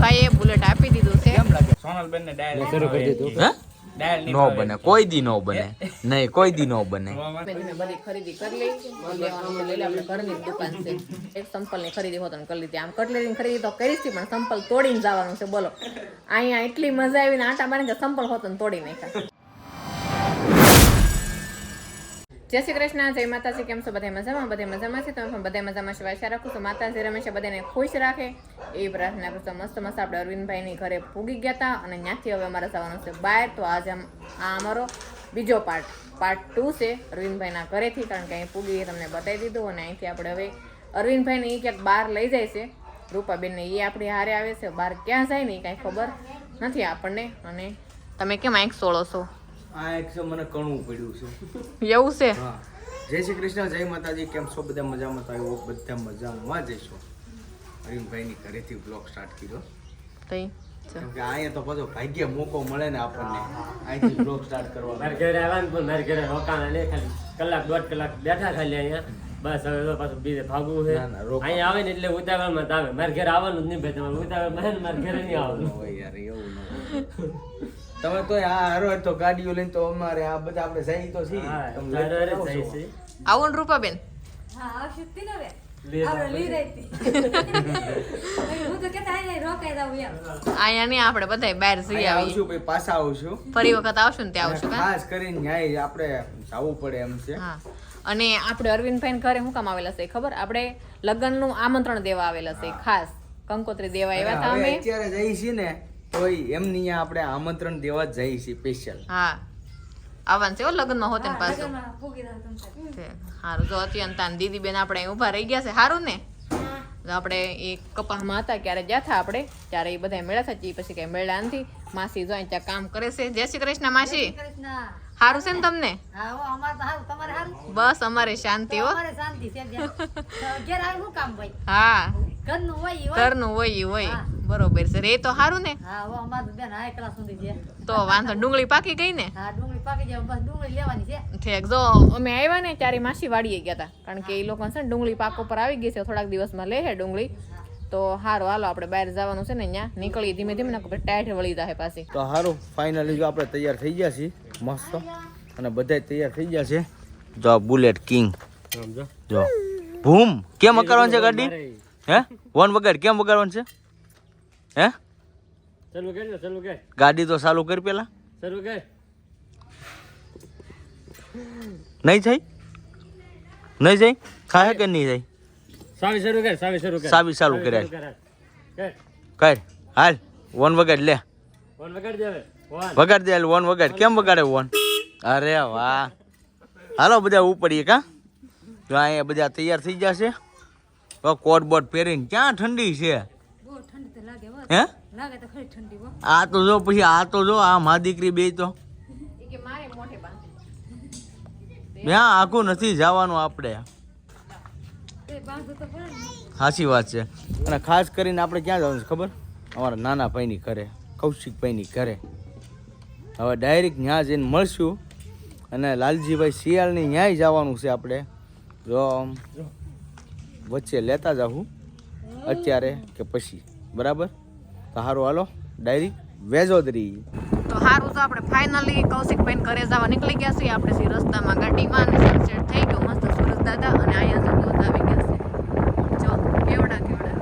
અરવિંદભાઈએ bullet આપી દીધું છે. કેમ લાગે? સોનલબેન ને ડાયલ શરૂ કરી દીધું. હે? નો બને કોઈ દી નો બને. નહીં કોઈ દી નો બને. બધી ખરીદી કરી લઈ. લેવાનું લઈ લે આપણે ઘરની જ દુકાન છે. એક સંપલની ખરીદી હોત ને કરી લીધી. આમ કટલેરી ખરીદી તો કરી હતી પણ સંપલ તોડીને જવાનું છે બોલો. અહીંયા એટલી મજા આવી ને આટા મારે કે સંપલ હોત ને તોડી નાખ્યા. જય શ્રી કૃષ્ણ, જય માતાજી, કેમ છો? બધા મજામાં? બધા મજામાં છે? તમે પણ બધા મજામાં છે? આશા રાખું છું માતાજી રમેશા બધાને ખુશ રાખે. એ પ્રાર્થના કરશો મસ્ત મસ્ત આપણે અરવિંદભાઈની ઘરે પૂગી ગયા હતા અને ત્યાંથી હવે અમારે જવાનું છે બહાર. તો આજે આ અમારો બીજો પાર્ટ પાર્ટ ટુ છે અરવિંદભાઈના ઘરેથી, કારણ કે અહીં પૂગી તમને બતાવી દીધું અને અહીંથી આપણે હવે અરવિંદભાઈને એ ક્યાંક બહાર લઈ જાય છે. રૂપાબેનને એ આપણી હારે આવે છે. બહાર ક્યાં જાય ને એ કાંઈ ખબર નથી આપણને. અને તમે કેમ આંખ સોળો છો? આ એક છે મને કણવું પડ્યું છે. એવું છે? હા. જય શ્રી કૃષ્ણ જય માતાજી કેમ છો? બધા મજામાં? તો આવ્યો બધા મજામાં જઈશું ઘરેથી બ્લોગ સ્ટાર્ટ કર્યો. તઈ કે અહીંયા તો બધો ભાગ્ય મોકો મળે ને આપણને. અહીંથી બ્લોગ સ્ટાર્ટ કરવાનો મારે ઘરે આવવાનું પણ મારે ઘરે રોકાણા નહીં ખાલી કલાક દોઢ કલાક બેઠા ખાલી અહીંયા. બસ હવે તો પાછું બીજે ભાગવું છે. ના, ના, અહીંયા આવે ને એટલે ઉતાવળમાં જ આવે. મારે ઘરે આવવાનું જ નહીં ભાઈ તમારે ઉતાવળ મારે ઘરે નહીં આવવાનું. હોય યાર. તમે તો આ હારો તો ગાડીઓ લઈને તો અમારે આ બધા આપણે જઈ તો છીએ આવો ને રૂપાબેન? હા આવશે તી આપણે બધા બહાર જઈ આવશું પછી પાછા આવશું. ફરી વખત આવશું ને ત્યાં આવશું ખાસ કરીને ન્યાય આપણે જવું પડે એમ છે. હા. અને આપણે અરવિંદભાઈ ઘરે શું કામ આવેલા છે ખબર? આપણે લગ્નનું આમંત્રણ દેવા આવેલા છે ખાસ. કંકોત્રી દેવા આવ્યા હતા અમે. અત્યારે જઈએ છીએ ને તોય એમની આપણે આમંત્રણ દેવા જ જઈએ છીએ સ્પેશિયલ હા. આવવાનું છે હો લગ્નમાં હોતે પાછું. હારું જો અત્યારે તાન દીદી બેન આપણે ઊભા રહી ગયા છે. હારું ને? તો આપણે એ કપામાં હતા ક્યારે ગયા હતા આપણે? ત્યારે એ બધા મેળા થતી પછી કઈ મેળા નથી. માસી જો ત્યાં કામ કરે છે. જય શ્રી કૃષ્ણ માસી. સારું હારું છે ને તમને? હા હો, અમારે તો હારું, તમારે હારું? બસ અમારે શાંતિ હો? હા. ઘરનું હોય ઈ હોય. બરોબર છે. રે તો સારું ને. હા હવે અમારે બેન હાઈ ક્લાસ સુધી છે. તો વાંધો ડુંગળી પાકી ગઈ ને? હા, ડુંગળી પાકી જાય, બસ ડુંગળી લેવાની છે. ઠેક જો અમે આવ્યા ને ત્યારે માસી વાડીએ ગયા હતા કારણ કે એ લોકો છે ને ડુંગળી પાક ઉપર આવી ગઈ છે. થોડાક દિવસમાં લે છે ડુંગળી. તો હારું હાલો આપણે બહાર જવાનું છે ને અહીંયા. નીકળી ધીમે ધીમે ને ટાઈટ વળી જાય પાછી. તો હારું ફાઇનલી જો આપણે તૈયાર થઈ ગયા છીએ મસ્ત. અને બધાય તૈયાર થઈ ગયા છે. જો બુલેટ કિંગ જો. ભૂમ કેમ કરવાનું છે ગાડી? હે? વન વગર કેમ વગાડવાનું છે? હે? ચાલુ કર ચાલુ કર. ગાડી તો ચાલુ કરી પેલા. ચાલુ કર. નહીં થઈ? નહીં જાય ખાય કે નહીં થઈ? સાવી શરૂ કર સાવી શરૂ કર. સાવી ચાલુ કરે કરાય. કર. હાલ વન વગાડ લે. વન વગાડ દે વગાડ દે હાલ વન વગાડ. કેમ વગાડે વન? અરે વાહ. હાલો બધા ઉપડીએ કા જો અહીંયા બધા તૈયાર થઈ જશે કોટ બોટ પહેરીને ક્યાં ઠંડી છે? તો હો. હે? લાગે તો ખરી ઠંડી હો. આ તો જો પછી આ તો જો આ મા દીકરી બે તો. કે મારે મોઢે બાંધી. ત્યાં આખું નથી જવાનું આપણે. સાચી વાત છે. અને ખાસ કરીને આપણે ક્યાં જવાનું છે ખબર? અમારા નાના ભાઈની ઘરે કૌશિકભાઈની ઘરે. હવે ડાયરેક્ટ ત્યાં જઈને મળશું. અને લાલજીભાઈ શિયાળની ન્યાય જવાનું છે આપણે. જો વચ્ચે લેતા જાઉં અત્યારે કે પછી. બરાબર? તો સારું હાલો ડાયરી વેજોદરી તો હારું તો આપણે ફાઇનલી કૌશિકબેન ઘરે જવા નીકળી ગયા છીએ. આપણે સી રસ્તામાં ગાડીમાં અને સનસેટ થઈ ગયો. મસ્ત સુરત દાદા અને અહીંયા દૂધ આવી ગયા છે. જો કેવડા કેવડા.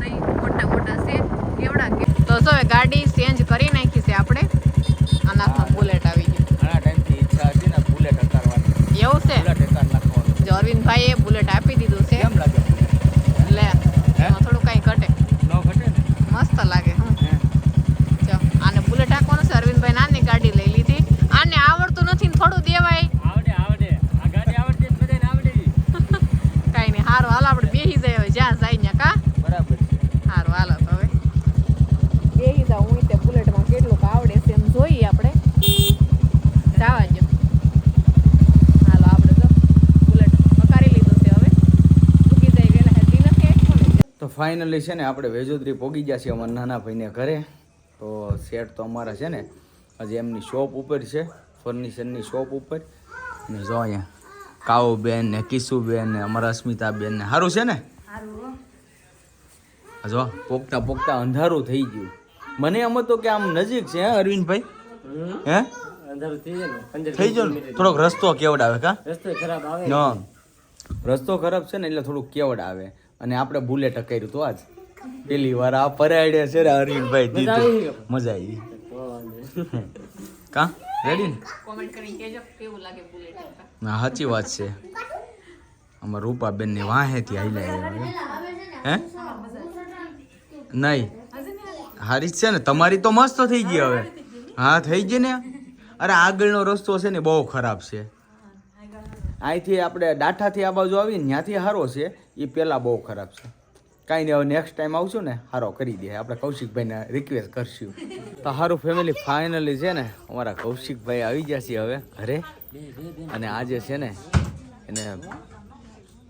નહીં મોટા મોટા છે. કેવડા કે તો જો ગાડી ચેન્જ કરી નાખી છે આપણે. આના બુલેટ આવી ગયું. ઘણા ટાઈમથી ઈચ્છા હતી ને બુલેટ હકારવાની એવું છે? બુલેટ હકાર નાખવાનું. જો અરવિંદભાઈએ બુલેટ આપી દીધું છે. કેમ લાગે લે એમાં થોડું કંઈ ઘટે ન ઘટે ને મસ્ત લાગે હમ હે જો આને બુલેટ હાંકવાનું છે અરવિંદભાઈ નાની ગાડી લઈ લીધી આને આવડતું નથી ને થોડું દેવાય આવડે આવડે આ ગાડી આવડતી જ બધાને આવડે જ. કાંઈ નહીં હારું હાલો આપણે બેસી જાય હવે જ્યાં જાય ત્યાં કા બરાબર છે હારું હાલો તો હવે બેસી જાવ હું તે બુલેટમાં કેટલું આવડે છે એમ જોઈએ આપણે જવા જો હાલો આપણે તો બુલેટ પકારી લીધું છે હવે મૂકી જાય વહેલા હેલ્ધી નથી આપ્યું ને તો ફાઇનલી છે ને આપણે વેજોદરી પોગી ગયા છીએ અમારા નાના ભાઈને ઘરે. તો સેટ તો અમારા છે ને હજી એમની શોપ ઉપર છે ફર્નિચરની શોપ ઉપર. ને જો અહીંયા કાઉબેન ને કિશુબેન ને અમારા અસ્મિતાબેન ને. સારું છે ને? જો પોગતા પોગતા અંધારું થઈ ગયું. મને એમ હતું કે આમ નજીક છે હે અરવિંદભાઈ? હે? થઈ ગયો થોડોક રસ્તો કેવડાવે કા? રસ્તો ખરાબ આવે. રસ્તો ખરાબ છે ને એટલે થોડુંક કેવડ આવે અને આપણે બુલેટ કર્યું તો આજ. પેલી વાર આ પરાડે છે અરવિંદભાઈ દીધું. મજા આવી કા? રેડી ને? કોમેન્ટ કરી કેજો કેવું લાગે બુલેટ ના સાચી વાત છે. અમાર રૂપાબેન ને વાહેથી આઈલા હે? નહીં. હારી જ છે ને. તમારી તો મસ્ત થઈ ગઈ હવે. હા થઈ ગઈ ને? અરે આગળનો રસ્તો છે ને બહુ ખરાબ છે. અહીંથી આપણે ડાઠાથી આ બાજુ આવીને ત્યાંથી સારો છે. એ પહેલાં બહુ ખરાબ છે. કાંઈ નહીં હવે નેક્સ્ટ ટાઈમ આવશું ને સારો કરી દે. આપણે કૌશિકભાઈને રિક્વેસ્ટ કરશું. તો સારું ફેમિલી ફાઇનલી છે ને અમારા કૌશિકભાઈ આવી ગયા છે હવે ઘરે. અને આજે છે ને એને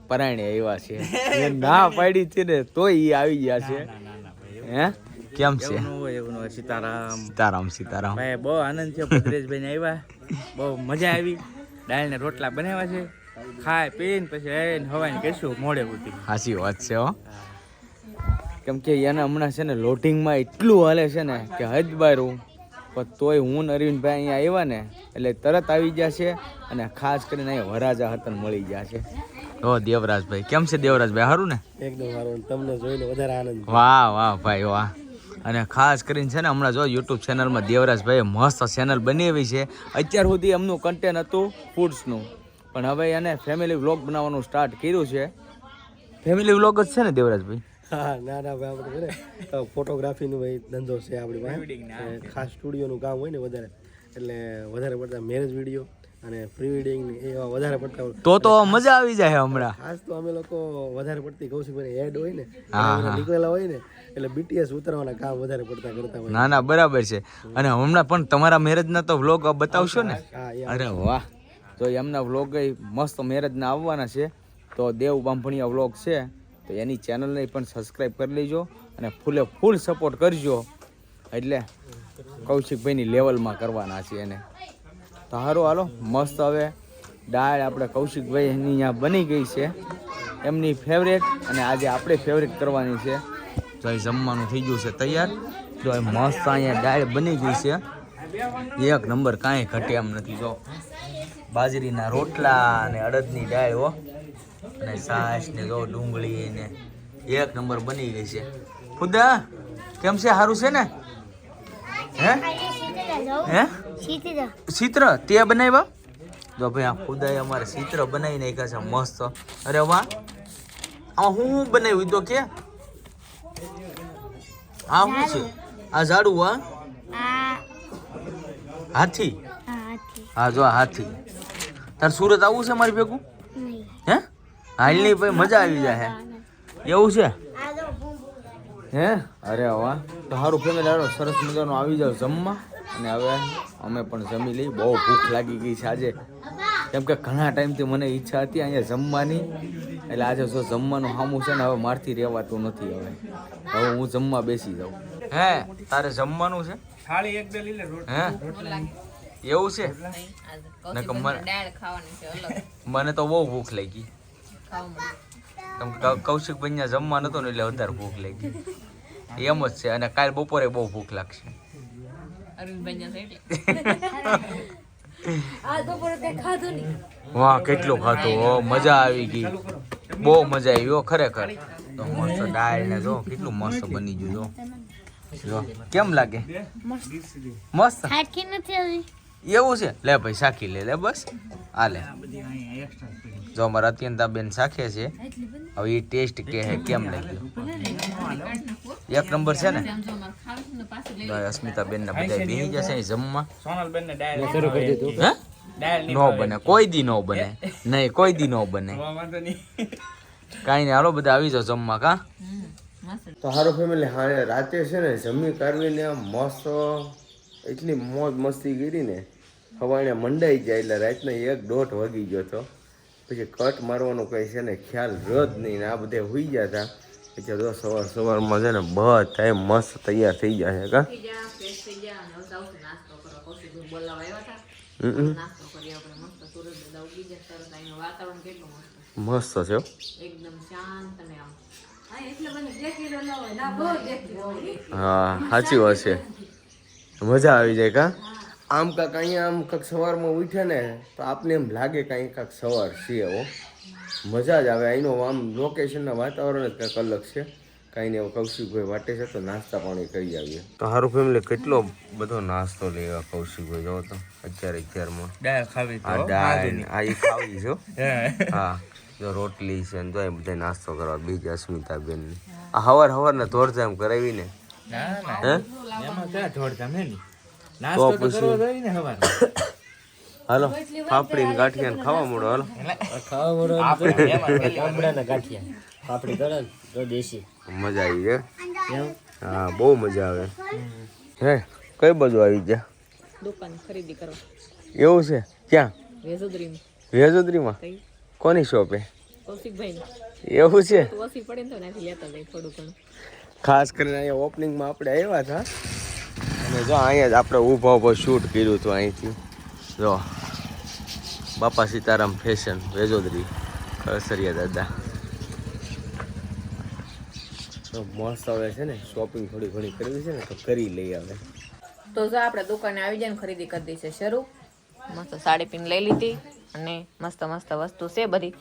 પરાયણે આવ્યા છે. ના પાડી છે ને તોય એ આવી ગયા છે. હે? કેમ છે? એવું સીતારામ. સીતારામ સીતારામ. બહુ આનંદ છે ભદ્રેશભાઈ ને આવ્યા. બહુ મજા આવી. દાળ ને રોટલા બનાવ્યા છે. ખાય પીને પછી એને હવાને કહીશું મોડે સુધી. હાસી વાત છે હો. કેમ કે એને હમણાં છે ને લોટિંગમાં એટલું હાલે છે ને કે હદ બારું. પણ તોય હું અરવિંદભાઈ અહીંયા આવ્યા ને એટલે તરત આવી ગયા છે અને ખાસ કરીને અહીંયા વરાજા હતન મળી ગયા છે. ઓ દેવરાજભાઈ કેમ છે દેવરાજભાઈ? સારું ને? એકદમ સારું તમને જોઈને વધારે આનંદ વાહ વાહ ભાઈ વાહ. અને ખાસ કરીને છે ને હમણાં જો યુટ્યુબ ચેનલમાં દેવરાજભાઈએ મસ્ત ચેનલ બનાવી છે. અત્યાર સુધી એમનું કન્ટેન્ટ હતું ફૂડ્સનું પણ હવે એને ફેમિલી વ્લોગ બનાવવાનું સ્ટાર્ટ કર્યું છે. ફેમિલી વ્લોગ જ છે ને દેવરાજભાઈ? હા ના ના ભાઈ આપણે છે ફોટોગ્રાફીનો ભાઈ ધંધો છે આપણી પાસે. ખાસ સ્ટુડિયોનું કામ હોય ને વધારે. એટલે વધારે પડતા મેરેજ વીડિયો અને પ્રી વેડિંગ એવા વધારે પડતા તો તો મજા આવી જાય હમણાં. ખાસ તો અમે લોકો વધારે પડતી કૌશિકભાઈ એડ હોય ને. નીકળેલા હોય ને એટલે બીટીએસ ઉતરવાના કામ વધારે પડતા કરતા હોય. ના ના બરાબર છે. અને હમણાં પણ તમારા મેરેજના તો વ્લોગ બતાવશો ને? અરે વાહ. તો એમના વ્લોગ મસ્ત મેરેજના આવવાના છે. તો દેવ બાંભણીયા વ્લોગ છે. તો એની ચેનલને પણ સબસ્ક્રાઈબ કરી લેજો અને ફૂલે ફૂલ સપોર્ટ કરજો. એટલે કૌશિકભાઈની લેવલમાં કરવાના છે એને. તો સારું હાલો, મસ્ત હવે દાળ આપણે કૌશિકભાઈની અહીંયા બની ગઈ છે. એમની ફેવરેટ અને આજે આપણે ફેવરેટ કરવાની છે. તો એ જમવાનું થઈ ગયું છે તૈયાર. તો એ મસ્ત અહીંયા દાળ બની ગઈ છે. એક નંબર કાંઈ ઘટે એમ નથી, જો. બાજરીના રોટલા અને અડદની દાળ હો. અને સાસ ને જો ડુંગળી ને એક નંબર બની ગઈ છે. ખુદા કેમ છે? સારું છે ને? હે? હે? ચિત્ર તે બનાવ્યા? જો ભાઈ આ ખુદાએ અમારે ચિત્ર બનાવી નાખ્યા છે મસ્ત. અરે વાહ. આ હું હું બનાવ્યું તો કે? આ શું છે? આ ઝાડુ હા હાથી. હા જો હાથી. તાર સુરત આવવું છે મારી ભેગું? હે? હાલ નહીં ભાઈ મજા આવી જાય એવું છે? હે અરે વાહ. તો સારું ફેમિલી હાલો સરસ મજાનું આવી જાવ જમવા. અને હવે અમે પણ જમી લઈ બહુ ભૂખ લાગી ગઈ છે આજે. કેમ કે ઘણા ટાઈમથી મને ઈચ્છા હતી અહીંયા જમવાની. એટલે આજે જો જમવાનું સામું છે ને હવે મારથી રહેવાતું નથી હવે. હવે હું જમવા બેસી જાઉં. હે? તારે જમવાનું છે? થાળી એક બે લઈ લે હે? એવું છે? ને કે મને- દાળ ખાવાની છે અલગ. મને તો બહુ ભૂખ લાગી. ખાવા કેમ કે કૌ- કૌશિકભાઈ જમવા નતો ને એટલે વધારે ભૂખ લાગી. એમ જ છે અને કાલ બપોરે બહુ ભૂખ લાગશે. અરવિંદભાઈ એટલે. આ બપોરે કઈ ખાધું નહીં. વાહ કેટલું ખાધું હો મજા આવી ગઈ. બહુ મજા આવી હો ખરેખર. તો મસ્ત દાળ ને જો કેટલું મસ્ત બની ગયું જો. જો કેમ લાગે? મસ્ત? ખાટકી નથી આવી? એવું છે? લે ભાઈ સાખી લે લે બસ. આ લે. જો અમારા અત્યંતા બેન સાખે છે. હવે એ ટેસ્ટ કે હે કેમ લાગ્યો? એક નંબર છે ને? અસ્મિતા બેન ના બધા બેહી જશે અહીં જમવા સોનલ બેન ને ડાયલ હે? ન નો બને કોઈ દી નો બને. નહીં કોઈ દી નો બને. કાંઈ નહીં હાલો બધા આવી જાઓ જમવા કા? તો હારો ફેમિલી હા રાતે છે ને જમી કાઢવીને મસ્ત એટલી મોજ મસ્તી કરી ને. હવાણે મંડાઈ જાય એટલે રાતના એક દોઢ વાગી ગયો હતો પછી કટ મારવાનું કંઈ છે ને ખ્યાલ રહ્યો જ નહીં ને આ બધે હોઈ ગયા હતા પછી તો સવાર સવારમાં છે ને બધા મસ્ત તૈયાર થઈ ગયા છે કા? મસ્ત છે. એકદમ શાંત અને આમ. હા સાચી વાત છે. મજા આવી જાય કા? આમ કાંક અહીંયા આમ કાંક સવારમાં ઉઠે ને તો આપને એમ લાગે કે અહીં કાંક સવાર છે હો. મજા જ આવે. અહીંનો આમ લોકેશનના વાતાવરણ જ કાંઈક અલગ છે. કાંઈ ને કૌશિકભાઈ વાટે છે તો નાસ્તા પાણી કરી આવીએ. તો સારું ફેમિલી કેટલો બધો નાસ્તો લેવા કૌશિકભાઈ? જો તો અત્યારે અત્યારમાં દાળ ખાવી હા દાળ. આ એ ખાવી છો હા. જો રોટલી છે ને તો એ બધા નાસ્તો કરવા. બીજા અસ્મિતાબેન આ હવાર હવાર ને દોડધામ કરાવીને. ના ના. હે? એમાં ક્યાં દોડધામ હે ની? તો પછી- કરવો જોઈએ ને સવારે હાલો પાપડી ને ગાંઠિયા ને ખાવા મળો હાલો. ખાવા મળો આપણે ગામડાના ગાંઠિયા. પાપડી કરે તો દેશી. મજા આવી ગયા હા બહુ મજા આવે. હે કઈ બાજુ આવી ગયા? દુકાન ખરીદી કરવા. એવું છે? ક્યાં? વેજોદરી વેજોદરીમાં? કોની શોપે? એવું છે? ને ખાસ કરીને અહીંયા ઓપનિંગમાં આપણે આવ્યા હતા. અને જો અહીંયા જ આપણે ઊભા ઊભો શૂટ કર્યું હતું અહીંથી. જો, બાપા સીતારામ ફેશન વેજોદરી, કળસરિયા દાદા. મસ્ત હવે છે ને શોપિંગ થોડી ઘણી કરવી છે ને, તો કરી લઈ આવે તો જો આપણે દુકાને આવી જાય ને ખરીદી કરી દી છે શરૂ. મસ્ત સાડી પીન લઈ લીધી અને મસ્ત મસ્ત વસ્તુ છે બધી.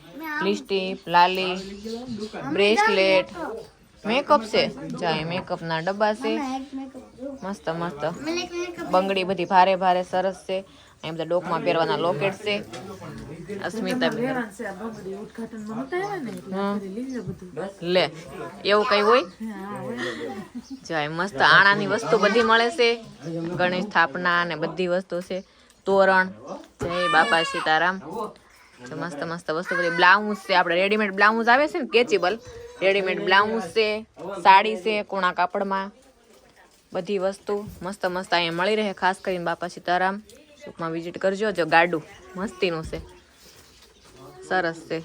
લિપસ્ટિક લાલી બ્રેસલેટ મેકઅપ છે? જાય મેકઅપના ડબ્બા છે. મસ્ત મસ્ત. બંગડી બધી ભારે ભારે સરસ છે. અહીં બધા ડોકમાં પહેરવાના લોકેટ છે. અસ્મિતા લે, એવું કઈ હોય? જાય, મસ્ત. આણાની વસ્તુ બધી મળે છે. ગણેશ સ્થાપના ને બધી વસ્તુ છે. તોરણ. જય બાપા સીતારામ. મસ્ત મસ્ત વસ્તુ બધી. બ્લાઉઝ છે. આપણે રેડીમેડ બ્લાઉઝ આવે છે ને કેચેબલ રેડીમેડ બ્લાઉઝ છે સાડી છે કોણા કાપડમાં. બધી વસ્તુ મસ્ત મસ્ત અહીંયા મળી રહે ખાસ કરીને બાપા સીતારામ. સુખમાં વિઝિટ કરજો જો ગાડું મસ્તીનું છે. સરસ છે.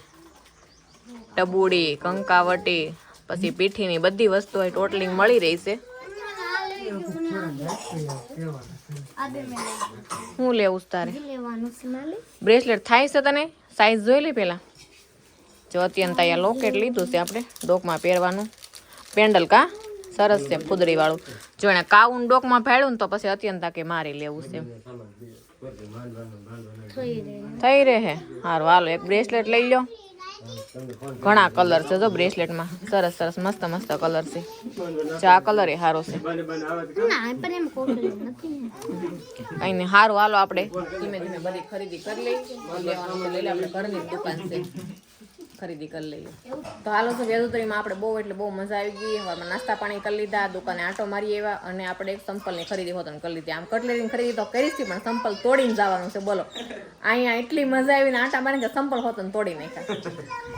ટબુડી કંકાવટી પછી પીઠીની બધી વસ્તુ અહીં ટોટલિંગ મળી રહી છે. શું લેવું તારે? બ્રેસલેટ થાય છે તને? સાઈઝ જોઈ લે પેલા જો અત્યંત અહીંયા લોકેટ લીધું છે આપણે, ડોકમાં પહેરવાનું. પેન્ડલ કા? સરસ છે ફુદડી વાળું જો એને કાઉન ડોકમાં ભાડ્યું ને તો પછી અત્યંત કે મારી લેવું છે. થઈ રહે સારું હાલો, એક બ્રેસલેટ લઈ લો ઘણા કલર છે જો બ્રેસલેટમાં સરસ સરસ, મસ્ત મસ્ત કલર છે. જો આ કલર એ સારો છે. અહીં સારું હાલો, આપણે ધીમે ધીમે બધી ખરીદી કરી લઈ. આપણે ઘરની દુકાન છે. ખરીદી કરી લઈએ. તો હાલો તો વેદોતરીમાં આપણે બહુ એટલે બહુ મજા આવી ગઈ. હવામાં નાસ્તા પાણી કરી લીધા દુકાને આંટો મારી આવ્યા અને આપણે એક સંપલની ખરીદી હોતો કરી લીધી. આમ કટલેરીની ખરીદી તો કરી હતી પણ સંપલ તોડીને જવાનું છે બોલો. અહીંયા એટલી મજા આવી ને મારીને કે સંપલ હોતો ને તોડી નાખ્યા.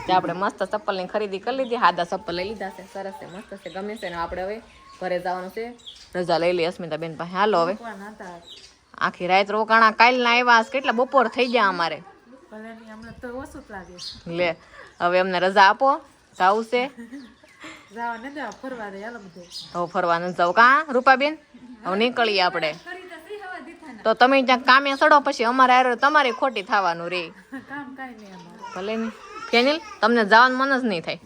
તે આપણે મસ્ત ચપ્પલની ખરીદી કરી લીધી હાદા ચપ્પલ લઈ લીધા છે સરસ છે મસ્ત છે ગમે છે. ને આપણે હવે ઘરે જવાનું છે. રજા લઈ લઈ અસ્મિતા બેન પાસે. હાલો હવે. આખી રાત રોકાણા કાલના આવ્યા કેટલા બપોર થઈ ગયા અમારે. લે હવે અમને રજા આપો જાવું છે. હવે ફરવા નથી જાવ. કા રૂપાબેન? હવે નીકળીએ આપણે. તો તમે ત્યાં કામે સડો પછી અમારે આરો તમારે ખોટી થવાનું રે. ભલે નહીં ફેનિલ તમને જવાનું મન જ નહીં થાય.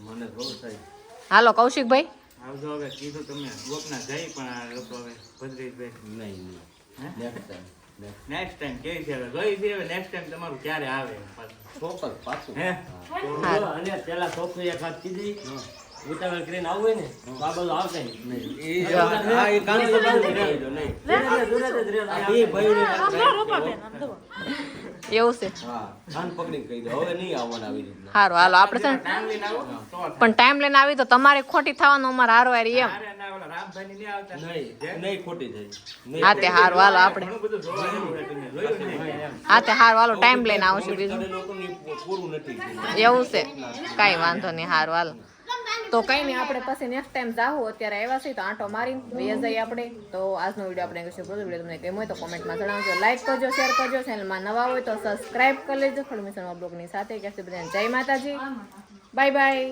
હાલો કૌશિકભાઈ. આવજો હવે કીધું તમે ગોપના જાય પણ આ લોકો હવે ભદ્રેશભાઈ નેક્સ્ટ ટાઈમ કે છે હવે ગઈ છે હવે નેક્સ્ટ ટાઈમ તમારું ક્યારે આવે? પાછું. હે? અને પેલા છોકરી એક વાત કીધી ઉતાવળ કરીને આવવું ને તો આવશે નહીં. એ ભાઈ એવું છે. કાન પકડી કહી દો હવે નહીં આવવાના આવી રીતના. સારું હાલો આપણે પણ ટાઈમ લઈને આવી તો તમારે ખોટી થવાનું અમારે હારો હારી એમ. અરે ના ઓલા આવતા. નહીં નહીં ખોટી થઈ. હા તે હારું વાલો આપણે હા તે હાર હાલો ટાઈમ લઈને આવશું બીજું. પૂરું નથી એવું છે. કાંઈ વાંધો નહીં હારું વાલો તો કઈ નહીં આપણે પછી નેક્સ્ટ ટાઈમ જાવું અત્યારે આવ્યા છીએ તો આંટો મારીને બે જઈએ આપણે. તો આજનો વીડિયો આપણે કશું બધું વીડિયો તમને કેમ હોય તો કોમેન્ટમાં જણાવજો. લાઈક કરજો શેર કરજો. ચેનલમાં નવા હોય તો સબસ્ક્રાઇબ કરી લેજો. ખડમિશન મિશન બ્લોગની સાથે. કહેશે બધાને જય માતાજી. Bye bye